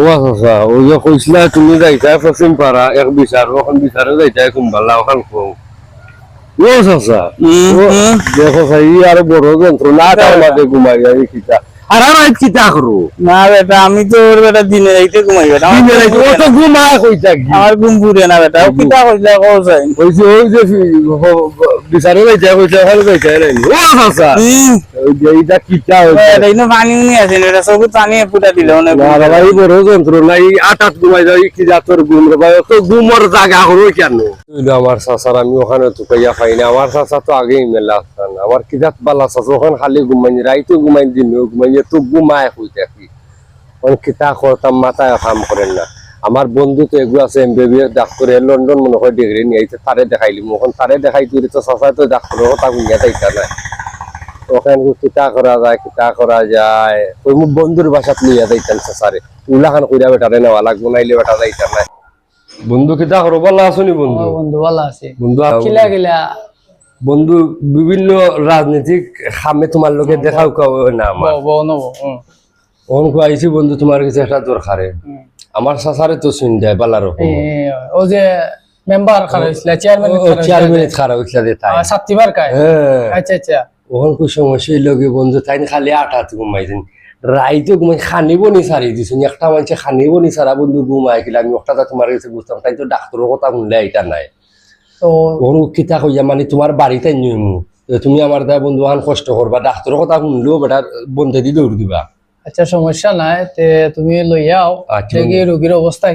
ও আচ্ছা ওই যে কইছিলা তুমি যাইতা পশ্চিম পাড়া এক বিচার ওখান বিচারে যাইতা কুম্বালা ওখান কো ও আচ্ছা দেখো ভাই আর বড় যন্ত্রণা তার মাঝে ঘুমাই যাই কিতা আর আর আজ করো। না বেটা আমি তো ওর বেটা দিনে রাইতে ঘুমাই বেটা। আমার দিনে রাইতে? ও তো ঘুমায় কইতা কি? আমার ঘুম পুরে না বেটা। ও কিতা কইলা কও যাই কইছি ওই যে বিচারে যাইতা কইতা ওখানে যাইতা নাই ও আচ্ছা ওই যে এইটা কিতা হইছে এটা ইনো পানি উনি আছে এটা সব পানি পুরা দিলে অনেক না ভাই বড় ঘুমাই যাই কি জাতর ঘুম রে ভাই তো ঘুমর জায়গা হলো কেন আমার চাচার আমি ওখানে পাই না আমার চাচা তো আগেই মেলা আমার কি জাত বালা চাচা ওখানে খালি ঘুমাই রাইতো ঘুমাই দিনও ঘুমাই তো ঘুমায় হই থাকি। ওখানে কিতা করতাম মাথায় কাম করেন না। আমার বন্ধু তো এগুলো আছে এম এমবিবিএস ডাক্তারে লন্ডন মনে হয় ডিগ্রি নিয়ে আইতে তারে দেখাইলি ওখানে তারে দেখাই তুই তো চাচাই তো ডাক্তারের কথা শুনিয়া তাইতা নাই। ওখানে কিতা করা যায় কিতা করা যায়। ওই মুখ বন্ধুর বাসাত নিয়ে যাইতেন স্যারে উলাখান কইরা বেটারে নেওয়া লাগবো নাইলে বেটা যাইতেন নাই। বন্ধু কিতা করো বলা আসনি বন্ধু? বন্ধু ভালো আছে। বন্ধু কিলা কিলা বন্ধু বিভিন্ন রাজনীতিক খামে তোমার লোকে দেখাও না আমার। ওন আইছি বন্ধু তোমার কাছে একটা দরকারে। আমার সাসারে তো শুন যায় বালার ও যে মেম্বার চেয়ারম্যান তাই। হ্যাঁ। আচ্ছা আচ্ছা। কো সমস্যা বন্ধু তাই খালি আঠাত ঘুমাইছেন রাইতো ঘুমাই খানিব নি সারি দিছেন একটা মানুষে খানিব নি সারা বন্ধু ঘুমাই কিলা আমি একটা তোমার কাছে বুঝতাম তাই তো ডাক্তারের কথা শুনলে এটা নাই। ওর কিতা কইয়া মানে তোমার বাড়িতে নিয়মু তুমি আমার দায় বন্ধু আন কষ্ট করবা ডাক্তারের কথা শুনলেও বেটা বন্ধে দি দৌড় দিবা আচ্ছা সমস্যা নাই তে তুমি লইয়াও আচ্ছা, দেখি রোগীর অবস্থা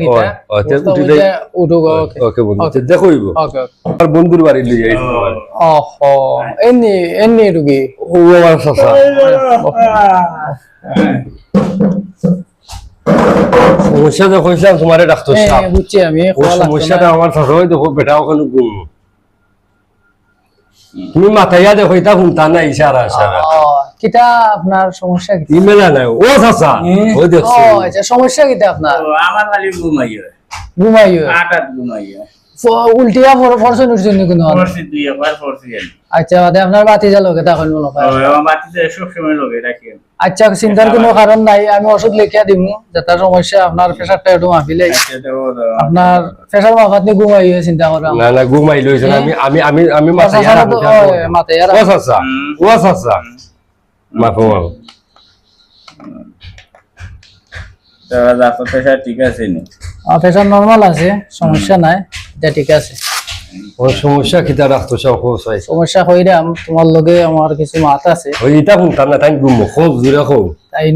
অবস্থা উঠি ওকে ওকে বন্ধু দেখইব ওকে বন্ধুর বাড়ি লই ওহ রুগী ও আমার চাচা সমস্যা দেখো কইছিলাম তোমারে ডাক্তার হ্যাঁ, সাহেব বুঝছি আমি ও সমস্যাটা আমার চাচা দেখো বেটা ওখানে ঘুম তুমি মাথাইয়া দেখো এটা শুনতা না ইশারা ইশারা কিটা আপনার সমস্যা কি? ইমেলা নাই ও চাচা ও দেখছি। আচ্ছা সমস্যা কিটা আপনার? আমার খালি ঘুমাইও ঘুমাইও আটাত ঘুমাইও উল্টিয়া ফরসন কোনো দুই আচ্ছা আপনার বাতি মনে হয় রাখি আচ্ছা চিন্তার কোনো কারণ নাই আমি ওষুধ লিখিয়া দিমু যেটা সমস্যা আপনার প্রেশারটা একটু মাপিলে আচ্ছা, তো ও তো- আপনার প্রেশার মাফাত নিয়ে ঘুমাই চিন্তা করা না না ঘুমাই লইছেন আমি আমি মাফো মাফো তো ঠিক আছে নি প্রেশার নর্মাল আছে সমস্যা নাই এটা ঠিক আছে। ওর সমস্যা কিতা ডাক্তার সাহেব খোঁজ পাইছে সমস্যা কইরাম তোমার লগে আমার কিছু মাত আছে। ওই এটা শুনতা না তাই ঘুম খুব জোরে খুব তাই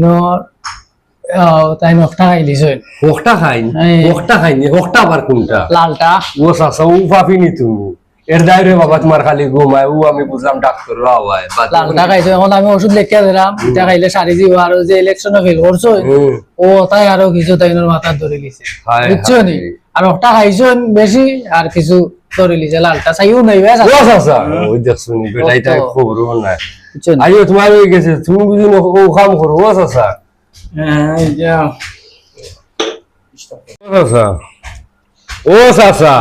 তাই নকটা খাই দিছে হোকটা খাইন? এই। খাইনি হোকটা আবার কোনটা? লালটা। ও চাচা ও পাপিনি তুমি এর দায়রে বাবা তোমার খালি ঘুমায় ও আমি বুঝলাম ডাক্তার আওয়ায় লালটা খাইছো এখন আমি ওষুধ লিখিয়া দিলাম এটা খাইলে সারি দিব আর যে ইলেকশনে ফেল করছ ও তাই আরও কিছু তাইনোর মাথা ধরে হায় বুঝছ নি। আর ওটা খাইছো বেশি আর কিছু ধরে লিছে লালটা চাইও নাই বেশ ও চাচা ওই বেটা এটা। খবর নাই আইও তোমার হয়ে গেছে তুমি বুঝি ও কাম করো ও এই যাও। ও আছে।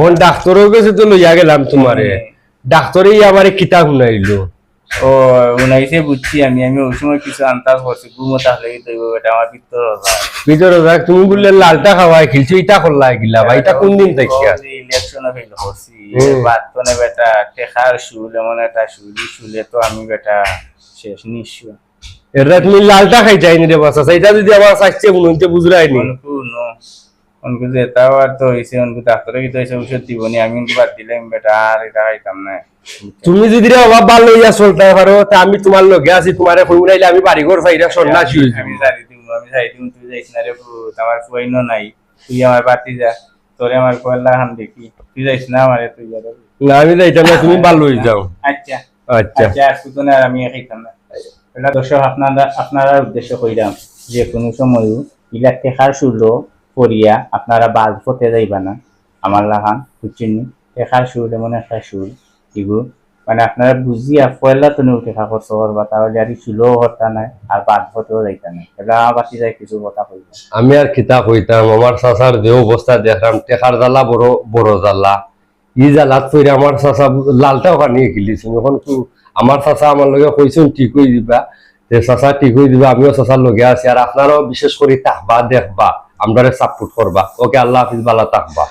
কোন ডাক্তারও গেছে তো লইয়া গেলাম তোমারে। ডাক্তারই আমারে কিতাব শুনাইলো। ও উনাইছে বুঝছি আমি আমি ওই সময় কিছু করছি ঘুমো তাহলে এটা আমার ভিতর ভিতরে যাক তুমি বললে লালটা খাওয়াই খেলছো ইটা করলা গিলা ভাই এটা কোন দিন দেখিয়া ইলেকশনে ফেল করছি। বাতনে বেটা টেকার শুল এমন একটা শুলি শুলে তো আমি বেটা শেষ নিশ্চয় তুমি লালটা খাই যাইনি রে বাসা এটা যদি আমার স্বাস্থ্য উন্নতি বুঝরাইনি। অনকু নো অনকু যে এটাও আর তো হয়েছে অনকু ডাক্তারে কি তো হয়েছে ওষুধ দিবনি আমি অনকু বাদ দিলাম বেটা আর এটা খাইতাম না তুমি যদি রে অভাব ভালো লইয়া চলতে পারো তা আমি তোমার লগে আছি তোমারে কই উড়াইলে আমি বাড়ি ঘর চাইরা সন্ন্যাসী হই আমি জানি দিব আমি চাই দিব তুই যাইস না রে ভূত, আমার নাই। তুই আমার বাতি যা তোরে আমার কয়লা হান দেখি। তুই যাইস না আমারে তুই যা। না আমি যাইতাম না তুমি ভালো হয়ে যাও। আচ্ছা। আচ্ছা। আচ্ছা শুধু না আমি খাইতাম না। এটা দর্শক আপনারা আপনারা উদ্দেশ্য কইরাম যে কোনো সময় ইলা টেকার শুলো পড়িয়া আপনারা বাজ পথে যাইবা না। আমার লাগান বুঝছেন টেকার সুর, এমন একটা সুর। এগুলো মানে আপনারা বুঝিয়া পয়লা তো উঠে খাবার শহর বা তাহলে আর শুলো হতা নাই, আর বাদ পথেও যাইতা নাই। এটা বাতি যায় কিছু কথা কইবা। আমি আর কিতা কইতাম, আমার চাচার যে অবস্থা দেখলাম, টেকার জ্বালা বড় বড় জ্বালা। ই জ্বালাত কইরে আমার চাচা লালটা ওখানে খেলিছেন এখন আমার চাচা আমার লগে কইছেন ঠিক কই দিবা, যে চাচা ঠিক হয়ে দিবা, আমিও চাচার লগে আছি, আর আপনারাও বিশেষ করে তাহবা দেখবা। আমরা সাপোর্ট করবা। ওকে আল্লাহ হাফিজ বালা তাকবা